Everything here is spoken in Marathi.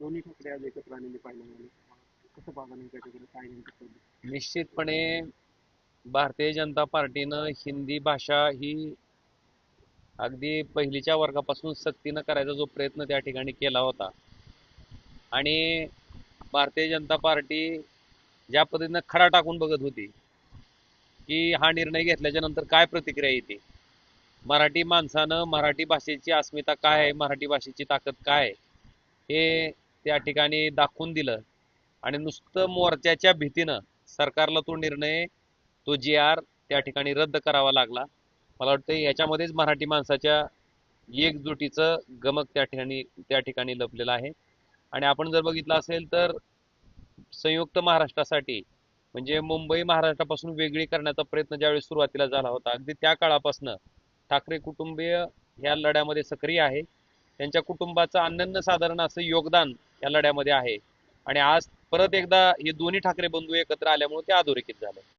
दोन्ही ठाकरे आज एकत्र आलेले पाहिजे मला कसं पाहता नेमकं त्याच्याकडे? काय नेमकं निश्चितपणे भारतीय जनता पार्टीनं हिंदी भाषा ही अगदी पहिलीच्या वर्गापासून सक्तीनं करायचा जो प्रयत्न त्या ठिकाणी केला होता. आणि भारतीय जनता पार्टी ज्या पद्धतीनं खडा टाकून बघत होती की हा निर्णय घेतल्याच्या नंतर काय प्रतिक्रिया येते? मराठी माणसानं मराठी भाषेची अस्मिता काय आहे? मराठी भाषेची ताकद काय आहे, हे त्या ठिकाणी दाखवून दिलं. आणि नुसतं मोर्चाच्या भीतीनं सरकारला तो निर्णय तो जी आर त्या ठिकाणी रद्द करावा लागला. मला वाटतं याच्यामध्येच मराठी माणसाच्या एकजुटीचं गमक त्या ठिकाणी त्या ठिकाणी लपलेलं आहे. आणि आपण जर बघितलं असेल तर संयुक्त महाराष्ट्रासाठी म्हणजे मुंबई महाराष्ट्रापासून वेगळी करण्याचा प्रयत्न ज्यावेळी सुरुवातीला झाला होता अगदी त्या काळापासून ठाकरे कुटुंबीय या लढ्यामध्ये सक्रिय आहे. त्यांच्या कुटुंबाचं अनन्य साधारण असं योगदान या लढ्यामध्ये आहे. आणि आज परत एकदा हे दोन्ही ठाकरे बंधू एकत्र आल्यामुळे ते अधोरेखित झालं.